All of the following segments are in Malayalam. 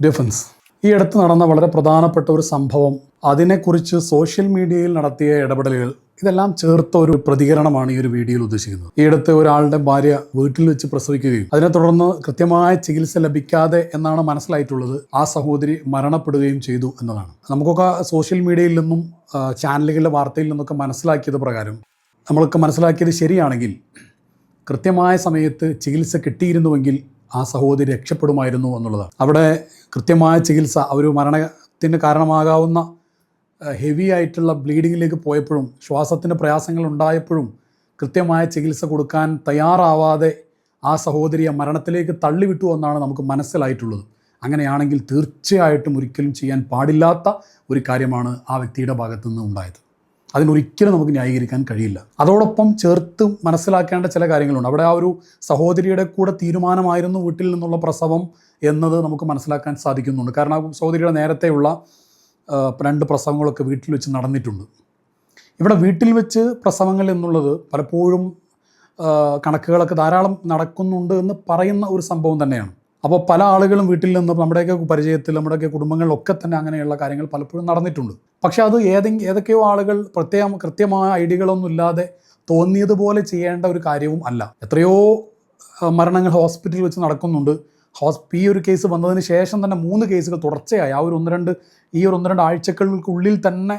ഡിഫൻസ്. ഈ അടുത്ത് നടന്ന വളരെ പ്രധാനപ്പെട്ട ഒരു സംഭവം അതിനെക്കുറിച്ച് സോഷ്യൽ മീഡിയയിൽ നടത്തിയ ഇടപെടലുകൾ. ഇതെല്ലാം ചേർത്ത ഒരു പ്രതികരണമാണ് ഈ ഒരു വീഡിയോയിൽ ഉദ്ദേശിക്കുന്നത്. ഈ അടുത്ത് ഒരാളുടെ ഭാര്യ വീട്ടിൽ വെച്ച് പ്രസവിക്കുകയും അതിനെ തുടർന്ന് കൃത്യമായ ചികിത്സ ലഭിക്കാതെ എന്നാണ് മനസ്സിലായിട്ടുള്ളത് ആ സഹോദരി മരണപ്പെടുകയും ചെയ്തു എന്നതാണ്. നമുക്കൊക്കെ സോഷ്യൽ മീഡിയയിൽ നിന്നും ചാനലുകളിലെ വാർത്തയിൽ നിന്നൊക്കെ മനസ്സിലാക്കിയത് പ്രകാരം നമ്മൾക്ക് മനസ്സിലാക്കിയത് ശരിയാണെങ്കിൽ കൃത്യമായ സമയത്ത് ചികിത്സ കിട്ടിയിരുന്നുവെങ്കിൽ ആ സഹോദരി രക്ഷപ്പെടുമായിരുന്നു എന്നുള്ളതാണ്. അവിടെ കൃത്യമായ ചികിത്സ അവർ മരണത്തിന് കാരണമാകാവുന്ന ഹെവി ആയിട്ടുള്ള ബ്ലീഡിങ്ങിലേക്ക് പോയപ്പോഴും ശ്വാസത്തിന് പ്രയാസങ്ങൾ ഉണ്ടായപ്പോഴും കൃത്യമായ ചികിത്സ കൊടുക്കാൻ തയ്യാറാവാതെ ആ സഹോദരിയെ മരണത്തിലേക്ക് തള്ളിവിട്ടു എന്നാണ് നമുക്ക് മനസ്സിലായിട്ടുള്ളത്. അങ്ങനെയാണെങ്കിൽ തീർച്ചയായിട്ടും ഒരിക്കലും ചെയ്യാൻ പാടില്ലാത്ത ഒരു കാര്യമാണ് ആ വ്യക്തിയുടെ ഭാഗത്തു നിന്ന് ഉണ്ടായത്. അതിനൊരിക്കലും നമുക്ക് ന്യായീകരിക്കാൻ കഴിയില്ല. അതോടൊപ്പം ചേർത്ത് മനസ്സിലാക്കേണ്ട ചില കാര്യങ്ങളുണ്ട്. അവിടെ ആ ഒരു സഹോദരിയുടെ കൂടെ തീരുമാനമായിരുന്നു വീട്ടിൽ നിന്നുള്ള പ്രസവം എന്നത് നമുക്ക് മനസ്സിലാക്കാൻ സാധിക്കുന്നുണ്ട്. കാരണം ആ സഹോദരിയുടെ നേരത്തെയുള്ള രണ്ട് പ്രസവങ്ങളൊക്കെ വീട്ടിൽ വെച്ച് നടന്നിട്ടുണ്ട്. ഇവിടെ വീട്ടിൽ വെച്ച് പ്രസവങ്ങൾ എന്നുള്ളത് പലപ്പോഴും കണക്കുകളൊക്കെ ധാരാളം നടക്കുന്നുണ്ട് എന്ന് പറയുന്ന ഒരു സംഭവം തന്നെയാണ്. അപ്പോൾ പല ആളുകളും വീട്ടിൽ നിന്ന് നമ്മുടെയൊക്കെ പരിചയത്തിൽ നമ്മുടെയൊക്കെ കുടുംബങ്ങളിലൊക്കെ തന്നെ അങ്ങനെയുള്ള കാര്യങ്ങൾ പലപ്പോഴും നടന്നിട്ടുണ്ട്. പക്ഷെ അത് ഏതെങ്കിലും ഏതൊക്കെയോ ആളുകൾ പ്രത്യേകം കൃത്യമായ ഐഡിയകളൊന്നും ഇല്ലാതെ തോന്നിയതുപോലെ ചെയ്യേണ്ട ഒരു കാര്യവും അല്ല. എത്രയോ മരണങ്ങൾ ഹോസ്പിറ്റലിൽ വെച്ച് നടക്കുന്നുണ്ട്. ഹോസ്പി ഒരു കേസ് വന്നതിന് ശേഷം തന്നെ മൂന്ന് കേസുകൾ തുടർച്ചയായി. ആ ഒരു ഒന്ന് രണ്ട് ഈ ഒരു ഒന്ന് രണ്ട് ആഴ്ചകൾക്കുള്ളിൽ തന്നെ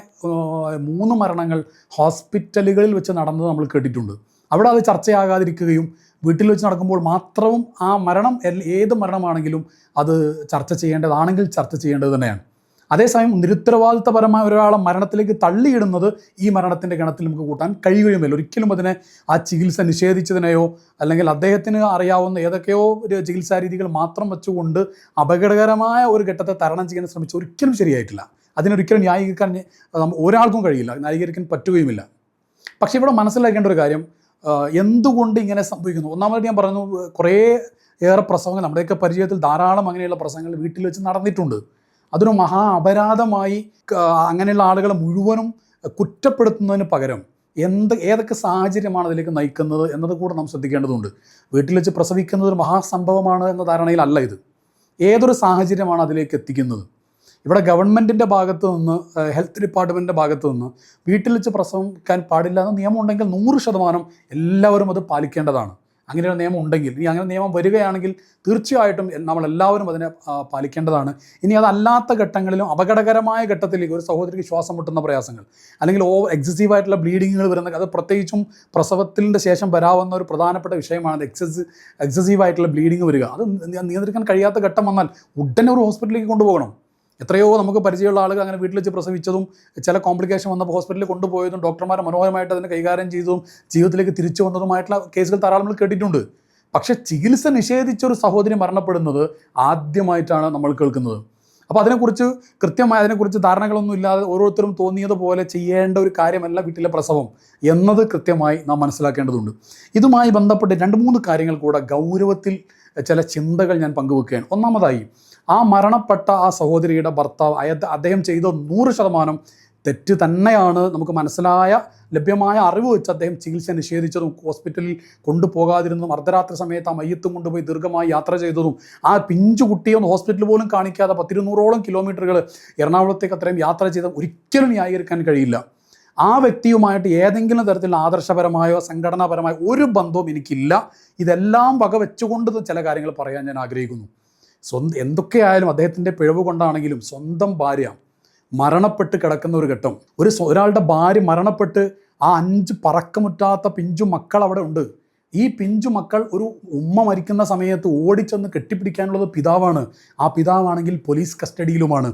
മൂന്ന് മരണങ്ങൾ ഹോസ്പിറ്റലുകളിൽ വെച്ച് നടന്നത് നമ്മൾ കേട്ടിട്ടുണ്ട്. അവിടെ അത് ചർച്ചയാകാതിരിക്കുകയും വീട്ടിൽ വെച്ച് നടക്കുമ്പോൾ മാത്രവും ആ മരണം ഏത് മരണമാണെങ്കിലും അത് ചർച്ച ചെയ്യേണ്ടതാണെങ്കിൽ ചർച്ച ചെയ്യേണ്ടത് തന്നെയാണ്. അതേസമയം നിരുത്തരവാദിത്തപരമായ ഒരാളെ മരണത്തിലേക്ക് തള്ളിയിടുന്നത് ഈ മരണത്തിന്റെ ഗണത്തിൽ നമുക്ക് കൂട്ടാൻ കഴിയുകയുമില്ല. ഒരിക്കലും അതിനെ ആ ചികിത്സ നിഷേധിച്ചതിനെയോ അല്ലെങ്കിൽ അദ്ദേഹത്തിന് അറിയാവുന്ന ഏതൊക്കെയോ ചികിത്സാ രീതികൾ മാത്രം വെച്ചുകൊണ്ട് അപകടകരമായ ഒരു ഘട്ടത്തെ തരണം ചെയ്യാൻ ശ്രമിച്ച ഒരിക്കലും ശരിയായിട്ടില്ല. അതിനൊരിക്കലും ന്യായീകരിക്കാൻ ഒരാൾക്കും കഴിയില്ല. ന്യായീകരിക്കാൻ പറ്റുകയുമില്ല. പക്ഷേ ഇവിടെ മനസ്സിലാക്കേണ്ട ഒരു കാര്യം എന്തുകൊണ്ട് ഇങ്ങനെ സംഭവിക്കുന്നു? ഒന്നാമത് ഞാൻ പറഞ്ഞു കുറേ ഏറെ പ്രസവങ്ങൾ നമ്മുടെയൊക്കെ പരിചയത്തിൽ ധാരാളം അങ്ങനെയുള്ള പ്രസംഗങ്ങൾ വീട്ടിൽ വെച്ച് നടന്നിട്ടുണ്ട്. അതൊരു മഹാ അപരാധമായി അങ്ങനെയുള്ള ആളുകളെ മുഴുവനും കുറ്റപ്പെടുത്തുന്നതിന് പകരം എന്ത് ഏതൊക്കെ സാഹചര്യമാണ് അതിലേക്ക് നയിക്കുന്നത് എന്നത് കൂടെ നാം ശ്രദ്ധിക്കേണ്ടതുണ്ട്. വീട്ടിൽ വെച്ച് പ്രസവിക്കുന്നത് ഒരു മഹാസംഭവമാണ് എന്ന ധാരണയിലല്ല ഇത്. ഏതൊരു സാഹചര്യമാണ് അതിലേക്ക് എത്തിക്കുന്നത്? ഇവിടെ ഗവൺമെന്റിന്റെ ഭാഗത്ത് നിന്ന് ഹെൽത്ത് ഡിപ്പാർട്ട്മെന്റിന്റെ ഭാഗത്ത് നിന്ന് വീട്ടിൽ വെച്ച് പ്രസവിക്കാൻ പാടില്ല എന്ന നിയമം ഉണ്ടെങ്കിൽ നൂറ് ശതമാനം എല്ലാവരും അത് പാലിക്കേണ്ടതാണ്. അങ്ങനെ ഒരു നിയമം ഉണ്ടെങ്കിൽ ഇനി അങ്ങനെ നിയമം വരികയാണെങ്കിൽ തീർച്ചയായിട്ടും നമ്മൾ നമ്മളെല്ലാവരും അതിനെ പാലിക്കേണ്ടതാണ്. ഇനി അതല്ലാത്ത ഘട്ടങ്ങളിലും അപകടകരമായ ഘട്ടത്തിലേക്ക് ഒരു സഹോദരിക്ക് ശ്വാസം മുട്ടുന്ന പ്രയാസങ്ങൾ അല്ലെങ്കിൽ ഓവർ എക്സസീവ് ആയിട്ടുള്ള ബ്ലീഡിങ്ങുകൾ വരുന്ന അത് പ്രത്യേകിച്ചും പ്രസവത്തിന്റെ ശേഷം വരാവുന്ന ഒരു പ്രധാനപ്പെട്ട വിഷയമാണ് എക്സസ് എക്സസീവ് ആയിട്ടുള്ള ബ്ലീഡിങ് വരിക. അത് നിയന്ത്രിക്കാൻ കഴിയാത്ത ഘട്ടം വന്നാൽ ഉടനെ ഒരു ഹോസ്പിറ്റലിലേക്ക് കൊണ്ടുപോകണം. എത്രയോ നമുക്ക് പരിചയമുള്ള ആളുകൾ അങ്ങനെ വീട്ടിൽ വെച്ച് പ്രസവിച്ചതും ചില കോംപ്ലിക്കേഷൻ വന്നപ്പോൾ ഹോസ്പിറ്റലിൽ കൊണ്ടുപോയതും ഡോക്ടർമാരെ മനോഹരമായിട്ട് അതിനെ കൈകാര്യം ചെയ്തതും ജീവിതത്തിലേക്ക് തിരിച്ചു വന്നതുമായിട്ടുള്ള കേസുകൾ ധാരാളം നമ്മൾ കേട്ടിട്ടുണ്ട്. പക്ഷേ ചികിത്സ നിഷേധിച്ച ഒരു സഹോദരി മരണപ്പെടുന്നത് ആദ്യമായിട്ടാണ് നമ്മൾ കേൾക്കുന്നത്. അപ്പോൾ അതിനെക്കുറിച്ച് കൃത്യമായി അതിനെക്കുറിച്ച് ധാരണകളൊന്നും ഇല്ലാതെ ഓരോരുത്തരും തോന്നിയതുപോലെ ചെയ്യേണ്ട ഒരു കാര്യമല്ല വീട്ടിലെ പ്രസവം എന്നത് കൃത്യമായി നാം മനസ്സിലാക്കേണ്ടതുണ്ട്. ഇതുമായി ബന്ധപ്പെട്ട് രണ്ട് മൂന്ന് കാര്യങ്ങൾ കൂടെ ഗൗരവത്തിൽ ചില ചിന്തകൾ ഞാൻ പങ്കുവെക്കുകയാണ്. ഒന്നാമതായി ആ മരണപ്പെട്ട ആ സഹോദരിയുടെ ഭർത്താവ് അയ- അദ്ദേഹം ചെയ്ത നൂറ് ശതമാനം തെറ്റ് തന്നെയാണ് നമുക്ക് മനസ്സിലായ ലഭ്യമായ അറിവ് വെച്ച് അദ്ദേഹം ചികിത്സ നിഷേധിച്ചതും ഹോസ്പിറ്റലിൽ കൊണ്ടുപോകാതിരുന്നതും അർദ്ധരാത്രി സമയത്ത് ആ മയ്യത്തും കൊണ്ടുപോയി ദീർഘമായി യാത്ര ചെയ്തതും ആ പിഞ്ചു കുട്ടിയെ ഒന്ന് ഹോസ്പിറ്റലിൽ പോലും കാണിക്കാതെ പത്തിരുന്നൂറോളം കിലോമീറ്ററുകൾ എറണാകുളത്തേക്ക് അത്രയും യാത്ര ചെയ്ത ഒരിക്കലും ന്യായീകരിക്കാൻ കഴിയില്ല. ആ വ്യക്തിയുമായിട്ട് ഏതെങ്കിലും തരത്തിലുള്ള ആദർശപരമായോ സംഘടനാപരമായോ ഒരു ബന്ധവും എനിക്കില്ല. ഇതെല്ലാം വകവെച്ചുകൊണ്ട് ചില കാര്യങ്ങൾ പറയാൻ ഞാൻ ആഗ്രഹിക്കുന്നു. സ്വന്തം എന്തൊക്കെയായാലും അദ്ദേഹത്തിന്റെ പിഴവ് കൊണ്ടാണെങ്കിലും സ്വന്തം ഭാര്യ മരണപ്പെട്ട് കിടക്കുന്ന ഒരു ഘട്ടം. ഒരു ഒരാളുടെ ഭാര്യ മരണപ്പെട്ട് ആ അഞ്ച് പറക്കമുറ്റാത്ത പിഞ്ചു മക്കൾ അവിടെ ഉണ്ട്. ഈ പിഞ്ചു മക്കൾ ഒരു ഉമ്മ മരിക്കുന്ന സമയത്ത് ഓടിച്ചെന്ന് കെട്ടിപ്പിടിക്കാനുള്ളത് പിതാവാണ്. ആ പിതാവാണെങ്കിൽ പോലീസ് കസ്റ്റഡിയിലുമാണ്.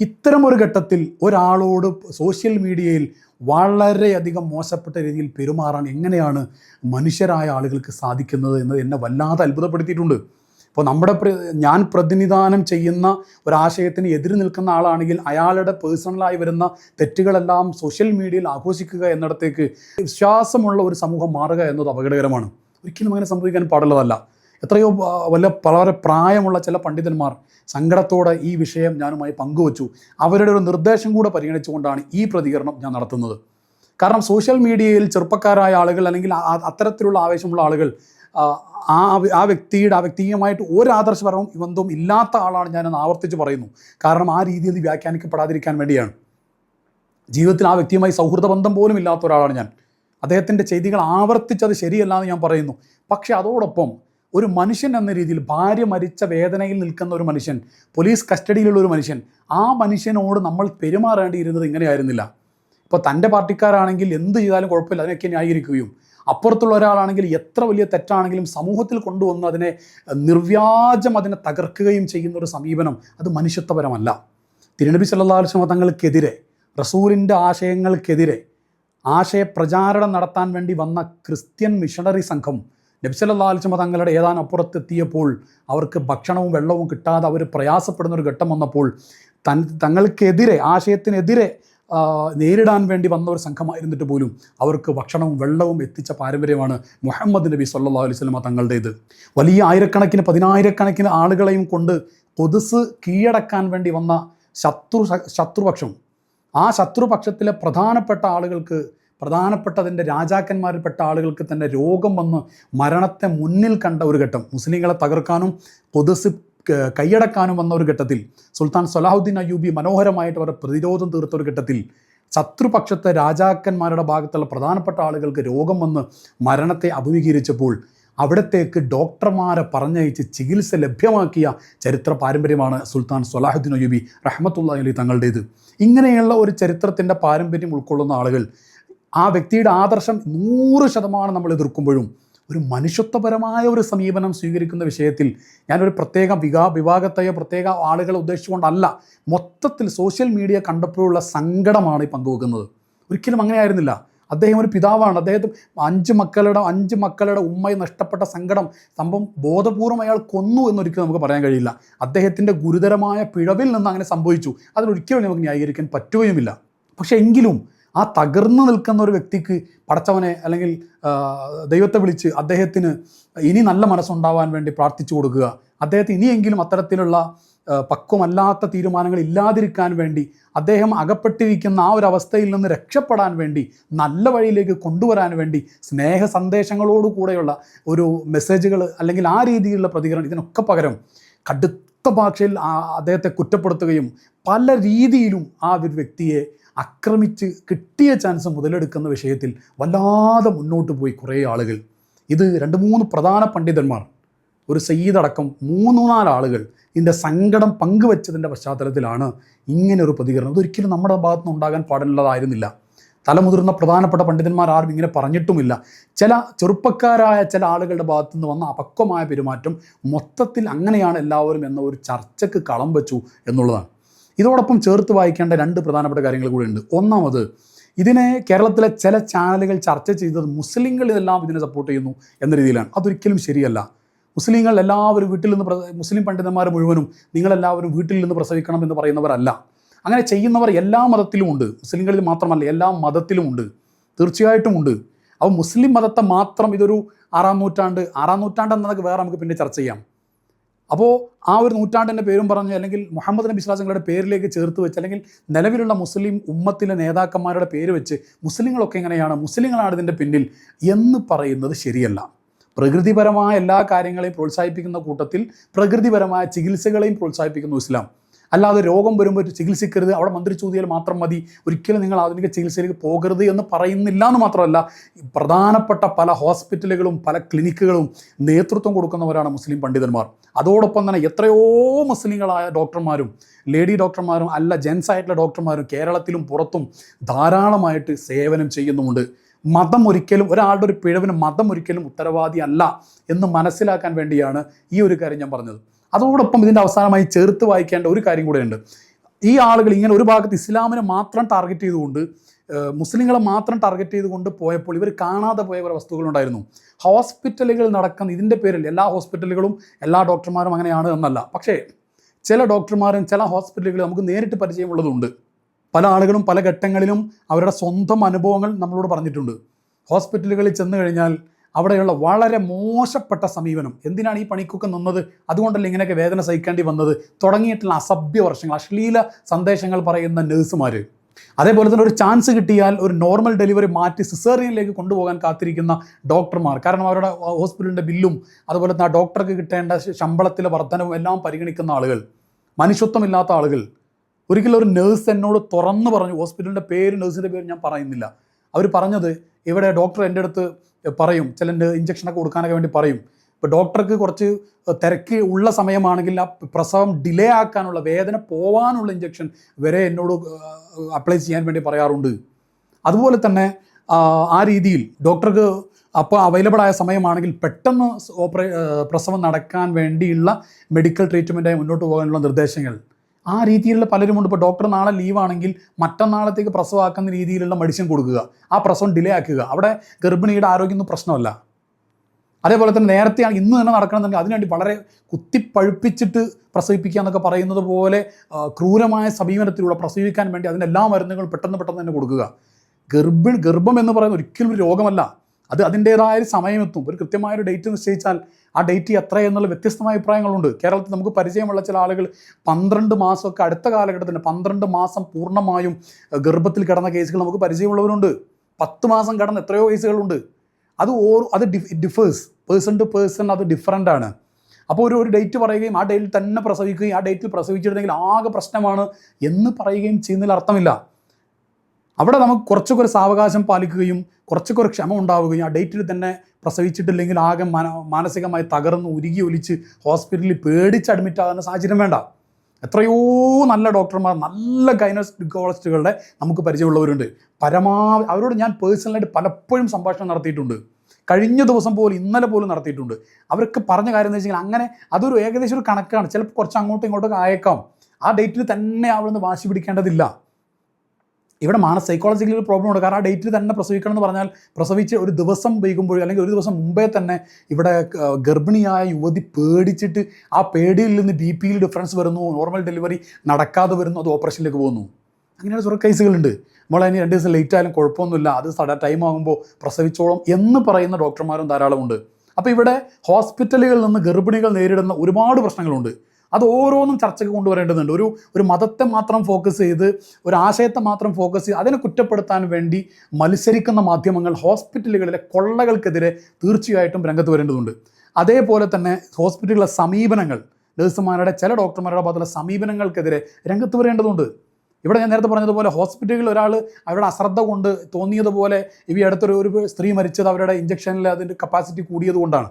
ഇത്തരം ഒരു ഘട്ടത്തിൽ ഒരാളോട് സോഷ്യൽ മീഡിയയിൽ വളരെയധികം മോശപ്പെട്ട രീതിയിൽ പെരുമാറാൻ എങ്ങനെയാണ് മനുഷ്യരായ ആളുകൾക്ക് സാധിക്കുന്നത് എന്നത് എന്നെ വല്ലാതെ അത്ഭുതപ്പെടുത്തിയിട്ടുണ്ട്. ഇപ്പോൾ നമ്മുടെ ഞാൻ പ്രതിനിധാനം ചെയ്യുന്ന ഒരാശയത്തിന് എതിര് നിൽക്കുന്ന ആളാണെങ്കിൽ അയാളുടെ പേഴ്സണലായി വരുന്ന തെറ്റുകളെല്ലാം സോഷ്യൽ മീഡിയയിൽ ആഘോഷിക്കുക എന്നിടത്തേക്ക് വിശ്വാസമുള്ള ഒരു സമൂഹം മാറുക എന്നത് അപകടകരമാണ്. ഒരിക്കലും അങ്ങനെ സംഭവിക്കാൻ പാടുള്ളതല്ല. എത്രയോ വല്ല വളരെ പ്രായമുള്ള ചില പണ്ഡിതന്മാർ സങ്കടത്തോടെ ഈ വിഷയം ഞാനുമായി പങ്കുവച്ചു. അവരുടെ ഒരു നിർദ്ദേശം കൂടെ പരിഗണിച്ചുകൊണ്ടാണ് ഈ പ്രതികരണം ഞാൻ നടത്തുന്നത്. കാരണം സോഷ്യൽ മീഡിയയിൽ ചെറുപ്പക്കാരായ ആളുകൾ അല്ലെങ്കിൽ അത്തരത്തിലുള്ള ആവേശമുള്ള ആളുകൾ ആ, ആ വ്യക്തിയുടെ ആ വ്യക്തിയുമായിട്ട് ഒരു ആദർശപരവും ബന്ധവും ഇല്ലാത്ത ആളാണ് ഞാനെന്ന് ആവർത്തിച്ച് പറയുന്നു. കാരണം ആ രീതിയിൽ ഇത് വ്യാഖ്യാനിക്കപ്പെടാതിരിക്കാൻ വേണ്ടിയാണ്. ജീവിതത്തിൽ ആ വ്യക്തിയുമായി സൗഹൃദ ബന്ധം പോലും ഇല്ലാത്ത ഒരാളാണ് ഞാൻ. അദ്ദേഹത്തിന്റെ ചെയ്തികൾ ആവർത്തിച്ചത് ശരിയല്ല എന്ന് ഞാൻ പറയുന്നു. പക്ഷേ അതോടൊപ്പം ഒരു മനുഷ്യൻ എന്ന രീതിയിൽ ഭാര്യ മരിച്ച വേദനയിൽ നിൽക്കുന്ന ഒരു മനുഷ്യൻ പോലീസ് കസ്റ്റഡിയിലുള്ള ഒരു മനുഷ്യൻ ആ മനുഷ്യനോട് നമ്മൾ പെരുമാറേണ്ടിയിരുന്നത് ഇങ്ങനെയായിരുന്നില്ല. ഇപ്പോൾ തന്റെ പാർട്ടിക്കാരാണെങ്കിൽ എന്ത് ചെയ്താലും കുഴപ്പമില്ല അതിനൊക്കെ ന്യായീകരിക്കുകയും അപ്പുറത്തുള്ള ഒരാളാണെങ്കിൽ എത്ര വലിയ തെറ്റാണെങ്കിലും സമൂഹത്തിൽ കൊണ്ടുവന്ന് അതിനെ നിർവ്യാജം അതിനെ തകർക്കുകയും ചെയ്യുന്ന ഒരു സമീപനം അത് മനുഷ്യത്വപരമല്ല. തിരുനബി വസല്ലം തങ്ങൾക്കെതിരെ റസൂലിന്റെ ആശയങ്ങൾക്കെതിരെ ആശയപ്രചാരണം നടത്താൻ വേണ്ടി വന്ന ക്രിസ്ത്യൻ മിഷണറി സംഘം നബ്സല്ലാ അലിസ്മ തങ്ങളുടെ ഏതാനും അപ്പുറത്തെത്തിയപ്പോൾ അവർക്ക് ഭക്ഷണവും വെള്ളവും കിട്ടാതെ അവർ പ്രയാസപ്പെടുന്ന ഒരു ഘട്ടം വന്നപ്പോൾ തൻ തങ്ങൾക്കെതിരെ ആശയത്തിനെതിരെ നേരിടാൻ വേണ്ടി വന്ന ഒരു സംഘമായിരുന്നിട്ട് പോലും അവർക്ക് ഭക്ഷണവും വെള്ളവും എത്തിച്ച പാരമ്പര്യമാണ് മുഹമ്മദ് നബി സല്ലാ അലൈഹി സ്വലമ തങ്ങളുടേത്. വലിയ ആയിരക്കണക്കിന് പതിനായിരക്കണക്കിന് ആളുകളെയും കൊണ്ട് കൊതുസ് കീഴടക്കാൻ വേണ്ടി വന്ന ശത്രു ശത്രുപക്ഷം. ആ ശത്രുപക്ഷത്തിലെ പ്രധാനപ്പെട്ട ആളുകൾക്ക് പ്രധാനപ്പെട്ടതിന്റെ രാജാക്കന്മാരിൽപ്പെട്ട ആളുകൾക്ക് തന്നെ രോഗം വന്ന് മരണത്തെ മുന്നിൽ കണ്ട ഒരു ഘട്ടം. മുസ്ലിങ്ങളെ തകർക്കാനും കൊതുസ് കൈയടക്കാനും വന്ന ഒരു ഘട്ടത്തിൽ സുൽത്താൻ സലാഹുദ്ദീൻ അയ്യൂബി മനോഹരമായിട്ട് അവരുടെ പ്രതിരോധം തീർത്ത ഒരു ഘട്ടത്തിൽ ശത്രുപക്ഷത്തെ രാജാക്കന്മാരുടെ ഭാഗത്തുള്ള പ്രധാനപ്പെട്ട ആളുകൾക്ക് രോഗം വന്ന് മരണത്തെ അഭിമുഖീകരിച്ചപ്പോൾ അവിടത്തേക്ക് ഡോക്ടർമാരെ പറഞ്ഞയച്ച് ചികിത്സ ലഭ്യമാക്കിയ ചരിത്ര പാരമ്പര്യമാണ് സുൽത്താൻ സലാഹുദ്ദീൻ അയ്യൂബി റഹ്മത്തുള്ള അലി തങ്ങളുടേത്. ഇങ്ങനെയുള്ള ഒരു ചരിത്രത്തിന്റെ പാരമ്പര്യം ഉൾക്കൊള്ളുന്ന ആളുകൾ ആ വ്യക്തിയുടെ ആദർശം നൂറ് ശതമാനം നമ്മൾ എതിർക്കുമ്പോഴും ഒരു മനുഷ്യത്വപരമായ ഒരു സമീപനം സ്വീകരിക്കുന്ന വിഷയത്തിൽ ഞാനൊരു പ്രത്യേക വികാ വിഭാഗത്തെയോ പ്രത്യേക ആളുകളെ ഉദ്ദേശിച്ചുകൊണ്ടല്ല മൊത്തത്തിൽ സോഷ്യൽ മീഡിയ കണ്ടപ്പോഴുള്ള സങ്കടമാണ് ഈ പങ്കുവെക്കുന്നത്. ഒരിക്കലും അങ്ങനെയായിരുന്നില്ല അദ്ദേഹം ഒരു പിതാവാണ്. അദ്ദേഹത്തിന് അഞ്ച് മക്കളുടെ അഞ്ച് മക്കളുടെ ഉമ്മയെ നഷ്ടപ്പെട്ട സങ്കടം സംഭവം ബോധപൂർവം അയാൾ കൊന്നു എന്നൊരിക്കലും നമുക്ക് പറയാൻ കഴിയില്ല. അദ്ദേഹത്തിന്റെ ഗുരുതരമായ പിഴവിൽ നിന്ന് അങ്ങനെ സംഭവിച്ചു. അതിനൊരിക്കലും നമുക്ക് ന്യായീകരിക്കാൻ പറ്റുകയുമില്ല. പക്ഷേ എങ്കിലും ആ തകർന്നു നിൽക്കുന്ന ഒരു വ്യക്തിക്ക് പടച്ചവനെ അല്ലെങ്കിൽ ദൈവത്തെ വിളിച്ച് അദ്ദേഹത്തിന് ഇനി നല്ല മനസ്സുണ്ടാവാൻ വേണ്ടി പ്രാർത്ഥിച്ചു കൊടുക്കുക. അദ്ദേഹത്തിന് ഇനിയെങ്കിലും അത്തരത്തിലുള്ള പക്വമല്ലാത്ത തീരുമാനങ്ങൾ ഇല്ലാതിരിക്കാൻ വേണ്ടി അദ്ദേഹം അകപ്പെട്ടിരിക്കുന്ന ആ ഒരു അവസ്ഥയിൽ നിന്ന് രക്ഷപ്പെടാൻ വേണ്ടി നല്ല വഴിയിലേക്ക് കൊണ്ടുവരാൻ വേണ്ടി സ്നേഹ സന്ദേശങ്ങളോടുകൂടെയുള്ള ഒരു മെസ്സേജുകൾ അല്ലെങ്കിൽ ആ രീതിയിലുള്ള പ്രതികരണം ഇതിനൊക്കെ പകരം കടുത്ത ഭാഷയിൽ അദ്ദേഹത്തെ കുറ്റപ്പെടുത്തുകയും പല രീതിയിലും ആ ഒരു വ്യക്തിയെ ആക്രമിച്ച് കിട്ടിയ ചാൻസ് മുതലെടുക്കുന്ന വിഷയത്തിൽ വല്ലാതെ മുന്നോട്ട് പോയി കുറേ ആളുകൾ. ഇത് രണ്ട് മൂന്ന് പ്രധാന പണ്ഡിതന്മാർ ഒരു സയ്യിദടക്കം മൂന്ന് നാല് ആളുകൾ ഇതിന്റെ സങ്കടം പങ്കുവച്ചതിന്റെ പശ്ചാത്തലത്തിലാണ് ഇങ്ങനെ ഒരു പ്രതികരണം അതൊരിക്കലും നമ്മുടെ ഭാഗത്ത് നിന്ന് ഉണ്ടാകാൻ പാടുള്ളതായിരുന്നില്ല. തലമുതിർന്ന പ്രധാനപ്പെട്ട പണ്ഡിതന്മാർ ആരും ഇങ്ങനെ പറഞ്ഞിട്ടുമില്ല. ചില ചെറുപ്പക്കാരായ ചില ആളുകളുടെ ഭാഗത്തു നിന്ന് വന്ന അപക്വമായ പെരുമാറ്റം മൊത്തത്തിൽ അങ്ങനെയാണ് എല്ലാവരും എന്ന ഒരു ചർച്ചയ്ക്ക് കളം വെച്ചു എന്നുള്ളതാണ്. ഇതോടൊപ്പം ചേർത്ത് വായിക്കേണ്ട രണ്ട് പ്രധാനപ്പെട്ട കാര്യങ്ങൾ കൂടെ ഉണ്ട് ഒന്നാമത് ഇതിനെ കേരളത്തിലെ ചില ചാനലുകൾ ചർച്ച ചെയ്തത് മുസ്ലിങ്ങൾ ഇതെല്ലാം ഇതിനെ സപ്പോർട്ട് ചെയ്യുന്നു എന്ന രീതിയിലാണ്. അതൊരിക്കലും ശരിയല്ല. മുസ്ലിങ്ങൾ എല്ലാവരും വീട്ടിൽ നിന്ന് മുസ്ലിം പണ്ഡിതന്മാർ മുഴുവനും നിങ്ങളെല്ലാവരും വീട്ടിൽ നിന്ന് പ്രസവിക്കണം എന്ന് പറയുന്നവരല്ല. അങ്ങനെ ചെയ്യുന്നവർ എല്ലാ മതത്തിലും ഉണ്ട്. മുസ്ലിങ്ങളിൽ മാത്രമല്ല എല്ലാ മതത്തിലും ഉണ്ട്. തീർച്ചയായിട്ടും ഉണ്ട്. അപ്പോൾ മുസ്ലിം മതത്തെ മാത്രം ഇതൊരു ആറാം നൂറ്റാണ്ട് ആറാം നൂറ്റാണ്ട് എന്നതൊക്കെ വേറെ നമുക്ക് പിന്നെ ചർച്ച ചെയ്യാം. അപ്പോൾ ആ ഒരു നൂറ്റാണ്ടിന്റെ പേരും പറഞ്ഞ് അല്ലെങ്കിൽ മുഹമ്മദ് നബി ഇസ്ലാസങ്ങളുടെ പേരിലേക്ക് ചേർത്ത് വെച്ച് അല്ലെങ്കിൽ നിലവിലുള്ള മുസ്ലിം ഉമ്മത്തിലെ നേതാക്കന്മാരുടെ പേര് വെച്ച് മുസ്ലിങ്ങളൊക്കെ എങ്ങനെയാണ് മുസ്ലിങ്ങളാണ് ഇതിന്റെ പിന്നിൽ എന്ന് പറയുന്നത് ശരിയല്ല. പ്രകൃതിപരമായ എല്ലാ കാര്യങ്ങളെയും പ്രോത്സാഹിപ്പിക്കുന്ന കൂട്ടത്തിൽ പ്രകൃതിപരമായ ചികിത്സകളെയും പ്രോത്സാഹിപ്പിക്കുന്നു ഇസ്ലാം. അല്ലാതെ രോഗം വരുമ്പോൾ ചികിത്സിക്കരുത് അവിടെ മന്ത്രി ചൂതിയാൽ മാത്രം മതി ഒരിക്കലും നിങ്ങൾ ആധുനിക ചികിത്സയിലേക്ക് പോകരുത് എന്ന് പറയുന്നില്ല എന്ന് മാത്രമല്ല പ്രധാനപ്പെട്ട പല ഹോസ്പിറ്റലുകളും പല ക്ലിനിക്കുകളും നേതൃത്വം കൊടുക്കുന്നവരാണ് മുസ്ലിം പണ്ഡിതന്മാർ. അതോടൊപ്പം തന്നെ എത്രയോ മുസ്ലിങ്ങളായ ഡോക്ടർമാരും ലേഡി ഡോക്ടർമാരും അല്ല ജെൻസ് ആയിട്ടുള്ള ഡോക്ടർമാരും കേരളത്തിലും പുറത്തും ധാരാളമായിട്ട് സേവനം ചെയ്യുന്നുമുണ്ട്. മതം ഒരിക്കലും ഒരാളുടെ ഒരു പിഴവിന് മതം ഒരിക്കലും ഉത്തരവാദി അല്ല എന്ന് മനസ്സിലാക്കാൻ വേണ്ടിയാണ് ഈ ഒരു കാര്യം ഞാൻ പറഞ്ഞത്. അതോടൊപ്പം ഇതിന്റെ അവസാനമായി ചേർത്ത് വായിക്കേണ്ട ഒരു കാര്യം കൂടെയുണ്ട്. ഈ ആളുകൾ ഇങ്ങനെ ഒരു ഭാഗത്ത് ഇസ്ലാമിനെ മാത്രം ടാർഗറ്റ് ചെയ്തുകൊണ്ട് മുസ്ലിങ്ങളെ മാത്രം ടാർഗറ്റ് ചെയ്തുകൊണ്ട് പോയപ്പോൾ ഇവർ കാണാതെ പോയ കുറേ വസ്തുക്കളുണ്ടായിരുന്നു. ഹോസ്പിറ്റലുകൾ നടക്കുന്ന ഇതിന്റെ പേരിൽ എല്ലാ ഹോസ്പിറ്റലുകളും എല്ലാ ഡോക്ടർമാരും അങ്ങനെയാണ് എന്നല്ല. പക്ഷേ ചില ഡോക്ടർമാരും ചില ഹോസ്പിറ്റലുകളും നമുക്ക് നേരിട്ട് പരിചയമുള്ളതുണ്ട്. പല ആളുകളും പല ഘട്ടങ്ങളിലും അവരുടെ സ്വന്തം അനുഭവങ്ങൾ നമ്മളോട് പറഞ്ഞിട്ടുണ്ട്. ഹോസ്പിറ്റലുകളിൽ ചെന്ന് കഴിഞ്ഞാൽ അവിടെയുള്ള വളരെ മോശപ്പെട്ട സമീപനം. എന്തിനാണ് ഈ പണിക്കൊക്കെ നിന്നത്? അതുകൊണ്ടല്ലേ ഇങ്ങനെയൊക്കെ വേദന സഹിക്കേണ്ടി വന്നത്? തുടങ്ങിയിട്ടുള്ള അസഭ്യ വർഷങ്ങൾ അശ്ലീല സന്ദേശങ്ങൾ പറയുന്ന നഴ്സുമാർ അതേപോലെ തന്നെ ഒരു ചാൻസ് കിട്ടിയാൽ ഒരു നോർമൽ ഡെലിവറി മാറ്റി സിസേറിയനിലേക്ക് കൊണ്ടുപോകാൻ കാത്തിരിക്കുന്ന ഡോക്ടർമാർ. കാരണം അവരുടെ ഹോസ്പിറ്റലിന്റെ ബില്ലും അതുപോലെ തന്നെ ആ ഡോക്ടർക്ക് കിട്ടേണ്ട ശമ്പളത്തിലെ വർധനവും എല്ലാം പരിഗണിക്കുന്ന ആളുകൾ മനുഷ്യത്വമില്ലാത്ത ആളുകൾ. ഒരിക്കലും ഒരു നേഴ്സ് എന്നോട് തുറന്നു പറഞ്ഞു ഹോസ്പിറ്റലിന്റെ പേര് നേഴ്സിന്റെ പേര് ഞാൻ പറയുന്നില്ല. അവർ പറഞ്ഞത് ഇവിടെ ഡോക്ടർ എന്റെ അടുത്ത് പറയും ചില ഇഞ്ചക്ഷനൊക്കെ കൊടുക്കാനൊക്കെ വേണ്ടി പറയും. ഇപ്പോൾ ഡോക്ടർക്ക് കുറച്ച് തിരക്ക് ഉള്ള സമയമാണെങ്കിൽ ആ പ്രസവം ഡിലേ ആക്കാനുള്ള വേദന പോവാനുള്ള ഇഞ്ചക്ഷൻ വരെ എന്നോട് അപ്ലൈ ചെയ്യാൻ വേണ്ടി പറയാറുണ്ട്. അതുപോലെ തന്നെ ആ, രീതിയിൽ ഡോക്ടർക്ക് അപ്പോൾ അവൈലബിൾ ആയ സമയമാണെങ്കിൽ പെട്ടെന്ന് ഓപ്പറേ പ്രസവം നടക്കാൻ വേണ്ടിയുള്ള മെഡിക്കൽ ട്രീറ്റ്മെന്റായി മുന്നോട്ട് പോകാനുള്ള നിർദ്ദേശങ്ങൾ. ആ രീതിയിലുള്ള പലരുമുണ്ട്. ഇപ്പോൾ ഡോക്ടർ നാളെ ലീവാണെങ്കിൽ മറ്റന്നാളത്തേക്ക് പ്രസവമാക്കുന്ന രീതിയിലുള്ള മെഡിസിൻ കൊടുക്കുക. ആ പ്രസവം ഡിലേ ആക്കുക. അവിടെ ഗർഭിണിയുടെ ആരോഗ്യമൊന്നും പ്രശ്നമല്ല. അതേപോലെ തന്നെ നേരത്തെ ഇന്ന് തന്നെ നടക്കണമെന്നുണ്ടെങ്കിൽ അതിനുവേണ്ടി വളരെ കുത്തിപ്പഴുപ്പിച്ചിട്ട് പ്രസവിപ്പിക്കുക എന്നൊക്കെ പറയുന്നത് പോലെ ക്രൂരമായ സമീപനത്തിലൂടെ പ്രസവിക്കാൻ വേണ്ടി അതിന്റെ എല്ലാ മരുന്നുകളും പെട്ടെന്ന് പെട്ടെന്ന് തന്നെ കൊടുക്കുക. ഗർഭിൺ ഗർഭം എന്ന് പറയുന്നത് ഒരിക്കലും ഒരു രോഗമല്ല. അത് അതിന്റേതായ സമയമെത്തും. ഒരു കൃത്യമായ ഒരു ഡേറ്റ് നിശ്ചയിച്ചാൽ ആ ഡേറ്റ് എത്ര എന്നുള്ള വ്യത്യസ്തമായ അഭിപ്രായങ്ങളുണ്ട്. കേരളത്തിൽ നമുക്ക് പരിചയമുള്ള ചില ആളുകൾ പന്ത്രണ്ട് മാസമൊക്കെ അടുത്ത കാലഘട്ടത്തിൽ പന്ത്രണ്ട് മാസം പൂർണമായും ഗർഭത്തിൽ കിടന്ന കേസുകൾ നമുക്ക് പരിചയമുള്ളവരുണ്ട്. പത്ത് മാസം കടന്ന് എത്രയോ കേസുകളുണ്ട്. അത് ഓർ അത് ഡിഫേഴ്സ് പേഴ്സൺ ടു പേഴ്സൺ അത് ഡിഫറന്റ് ആണ്. അപ്പോൾ ഒരു ഒരു ഡേറ്റ് പറയുകയും ആ ഡേറ്റിൽ തന്നെ പ്രസവിക്കുകയും ആ ഡേറ്റിൽ പ്രസവിച്ചിരുന്നെങ്കിൽ ആകെ പ്രശ്നമാണ് എന്ന് പറയുകയും ചെയ്യുന്നതിൽ അർത്ഥമില്ല. അവിടെ നമുക്ക് കുറച്ചൊക്കെ ഒരു സാവകാശം പാലിക്കുകയും കുറച്ചൊക്കെ ഒരു ക്ഷമ ഉണ്ടാവുകയും ആ ഡേറ്റിൽ തന്നെ പ്രസവിച്ചിട്ടില്ലെങ്കിൽ ആകെ മന മാനസികമായി തകർന്ന് ഉരുകി ഒലിച്ച് ഹോസ്പിറ്റലിൽ പേടിച്ച് അഡ്മിറ്റ് ആകുന്ന സാഹചര്യം വേണ്ട. എത്രയോ നല്ല ഡോക്ടർമാർ നല്ല ഗൈനോസ്റ്റിക്കോളജിസ്റ്റുകളുടെ നമുക്ക് പരിചയമുള്ളവരുണ്ട്. പരമാവധി അവരോട് ഞാൻ പേഴ്സണലായിട്ട് പലപ്പോഴും സംഭാഷണം നടത്തിയിട്ടുണ്ട്. കഴിഞ്ഞ ദിവസം പോലും ഇന്നലെ പോലും നടത്തിയിട്ടുണ്ട്. അവർക്ക് പറഞ്ഞ കാര്യം എന്ന് വെച്ചാൽ അങ്ങനെ അതൊരു ഏകദേശം ഒരു കണക്കാണ്. ചിലപ്പോൾ കുറച്ച് അങ്ങോട്ടും ഇങ്ങോട്ടൊക്കെ ആയേക്കാം. ആ ഡേറ്റിൽ തന്നെ അവിടുന്ന് വാശി പിടിക്കേണ്ടതില്ല. ഇവിടെ മാന സൈക്കോളജിക്കൽ ഒരു പ്രോബ്ലം ഉണ്ട്. കാരണം ആ ഡേറ്റിൽ തന്നെ പ്രസവിക്കണം എന്ന് പറഞ്ഞാൽ പ്രസവിച്ച് ഒരു ദിവസം വൈകുമ്പോൾ അല്ലെങ്കിൽ ഒരു ദിവസം മുമ്പേ തന്നെ ഇവിടെ ഗർഭിണിയായ യുവതി പേടിച്ചിട്ട് ആ പേടിയിൽ നിന്ന് ബി പിയിൽ ഡിഫറൻസ് വരുന്നു നോർമൽ ഡെലിവറി നടക്കാതെ വരുന്നു അത് ഓപ്പറേഷനിലേക്ക് പോകുന്നു. അങ്ങനെയുള്ള കുറേ കേസുകളുണ്ട് നമ്മൾ അതിന് രണ്ട് ദിവസം ലേറ്റ് ആയാലും കുഴപ്പമൊന്നുമില്ല. അത് സഡ ടൈം ആകുമ്പോൾ പ്രസവിച്ചോളും എന്ന് പറയുന്ന ഡോക്ടർമാരും ധാരാളമുണ്ട്. അപ്പോൾ ഇവിടെ ഹോസ്പിറ്റലുകളിൽ നിന്ന് ഗർഭിണികൾ നേരിടുന്ന ഒരുപാട് പ്രശ്നങ്ങളുണ്ട്. അത് ഓരോന്നും ചർച്ചയ്ക്ക് കൊണ്ടുവരേണ്ടതുണ്ട്. ഒരു ഒരു മതത്തെ മാത്രം ഫോക്കസ് ചെയ്ത് ഒരു ആശയത്തെ മാത്രം ഫോക്കസ് ചെയ്ത് അതിനെ കുറ്റപ്പെടുത്താൻ വേണ്ടി മത്സരിക്കുന്ന മാധ്യമങ്ങൾ ഹോസ്പിറ്റലുകളിലെ കൊള്ളകൾക്കെതിരെ തീർച്ചയായിട്ടും രംഗത്ത് വരേണ്ടതുണ്ട്. അതേപോലെ തന്നെ ഹോസ്പിറ്റലുകളിലെ സമീപനങ്ങൾ നഴ്സുമാരുടെ ചില ഡോക്ടർമാരുടെ ഭാഗത്തുള്ള സമീപനങ്ങൾക്കെതിരെ രംഗത്ത് വരേണ്ടതുണ്ട്. ഇവിടെ ഞാൻ നേരത്തെ പറഞ്ഞതുപോലെ ഹോസ്പിറ്റലിൽ ഒരാൾ അവരുടെ അശ്രദ്ധ കൊണ്ട് തോന്നിയതുപോലെ ഇവ അടുത്തൊരു ഒരു സ്ത്രീ മരിച്ചത് അവരുടെ ഇഞ്ചക്ഷനിൽ അതിന്റെ കപ്പാസിറ്റി കൂടിയത് കൊണ്ടാണ്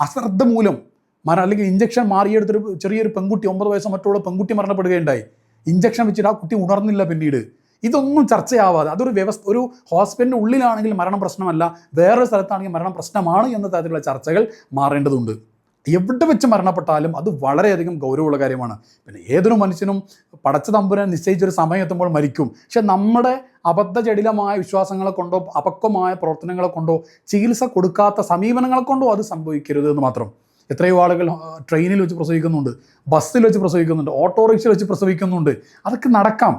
അശ്രദ്ധ മൂലം മര അല്ലെങ്കിൽ ഇഞ്ചക്ഷൻ മാറിയെടുത്തൊരു ചെറിയൊരു പെൺകുട്ടി ഒമ്പത് വയസ്സോ മറ്റുള്ള പെൺകുട്ടി മരണപ്പെടുകയുണ്ടായി. ഇഞ്ചക്ഷൻ വെച്ചിട്ട് ആ കുട്ടി ഉണർന്നില്ല പിന്നീട്. ഇതൊന്നും ചർച്ചയാവാതെ അതൊരു വ്യവസ്ഥ ഒരു ഹോസ്പിറ്റലിന്റെ ഉള്ളിലാണെങ്കിൽ മരണം പ്രശ്നമല്ല വേറൊരു സ്ഥലത്താണെങ്കിൽ മരണം പ്രശ്നമാണ് എന്ന തരത്തിലുള്ള ചർച്ചകൾ മാറേണ്ടതുണ്ട്. എവിടെ വെച്ച് മരണപ്പെട്ടാലും അത് വളരെയധികം ഗൗരവമുള്ള കാര്യമാണ്. പിന്നെ ഏതൊരു മനുഷ്യനും പടച്ച തമ്പുരാൻ നിശ്ചയിച്ചൊരു സമയം എത്തുമ്പോൾ മരിക്കും. പക്ഷെ നമ്മുടെ അബദ്ധജടിലമായ വിശ്വാസങ്ങളെ കൊണ്ടോ അപക്വമായ പ്രവർത്തനങ്ങളെ കൊണ്ടോ ചികിത്സ കൊടുക്കാത്ത സമീപനങ്ങളെ കൊണ്ടോ അത് സംഭവിക്കരുത് എന്ന് മാത്രം. എത്രയോ ആളുകൾ ട്രെയിനിൽ വെച്ച് പ്രസവിക്കുന്നുണ്ട് ബസ്സിൽ വെച്ച് പ്രസവിക്കുന്നുണ്ട് ഓട്ടോറിക്ഷയിൽ വെച്ച് പ്രസവിക്കുന്നുണ്ട്. അതൊക്കെ നടക്കാം.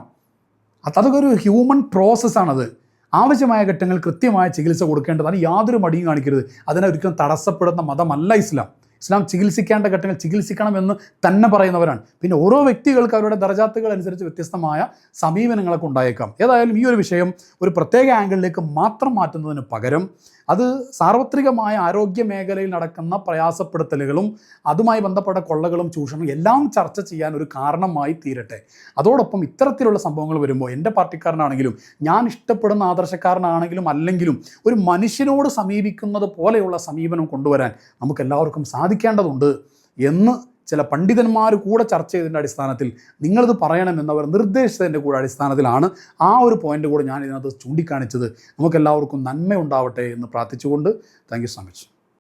അത് അതൊക്കെ ഒരു ഹ്യൂമൻ പ്രോസസ്സാണത് ആവശ്യമായ ഘട്ടങ്ങൾ കൃത്യമായ ചികിത്സ കൊടുക്കേണ്ടതാണ് യാതൊരു മടിയും കാണിക്കരുത്. അതിനെ ഒരിക്കലും തടസ്സപ്പെടുന്ന മതമല്ല ഇസ്ലാം. ഇസ്ലാം ചികിത്സിക്കേണ്ട ഘട്ടങ്ങൾ ചികിത്സിക്കണം എന്ന് തന്നെ പറയുന്നവരാണ്. പിന്നെ ഓരോ വ്യക്തികൾക്ക് അവരുടെ ദർജാത്തുകൾ അനുസരിച്ച് വ്യത്യസ്തമായ സമീപനങ്ങളൊക്കെ ഉണ്ടായേക്കാം. ഏതായാലും ഈ ഒരു വിഷയം ഒരു പ്രത്യേക ആംഗിളിലേക്ക് മാത്രം മാറ്റുന്നതിന് പകരം അത് സാർവത്രികമായ ആരോഗ്യ മേഖലയിൽ നടക്കുന്ന പ്രയാസപ്പെടുത്തലുകളും അതുമായി ബന്ധപ്പെട്ട കൊള്ളകളും ചൂഷണവും എല്ലാം ചർച്ച ചെയ്യാൻ ഒരു കാരണമായി തീരട്ടെ. അതോടൊപ്പം ഇത്തരത്തിലുള്ള സംഭവങ്ങൾ വരുമ്പോൾ എന്റെ പാർട്ടിക്കാരനാണെങ്കിലും ഞാൻ ഇഷ്ടപ്പെടുന്ന ആദർശക്കാരനാണെങ്കിലും അല്ലെങ്കിലും ഒരു മനുഷ്യനോട് സമീപിക്കുന്നത് പോലെയുള്ള സമീപനം കൊണ്ടുവരാൻ നമുക്ക് എല്ലാവർക്കും സാധിക്കേണ്ടതുണ്ട് എന്ന് ചില പണ്ഡിതന്മാർ കൂടെ ചർച്ച ചെയ്തതിന്റെ അടിസ്ഥാനത്തിൽ നിങ്ങളിത് പറയണമെന്നവർ നിർദ്ദേശിച്ചതിന്റെ കൂടെ അടിസ്ഥാനത്തിലാണ് ആ ഒരു പോയിന്റ് കൂടെ ഞാൻ ഇതിനകത്ത് ചൂണ്ടിക്കാണിച്ചത്. നമുക്കെല്ലാവർക്കും നന്മ ഉണ്ടാവട്ടെ എന്ന് പ്രാർത്ഥിച്ചുകൊണ്ട്. Thank you so much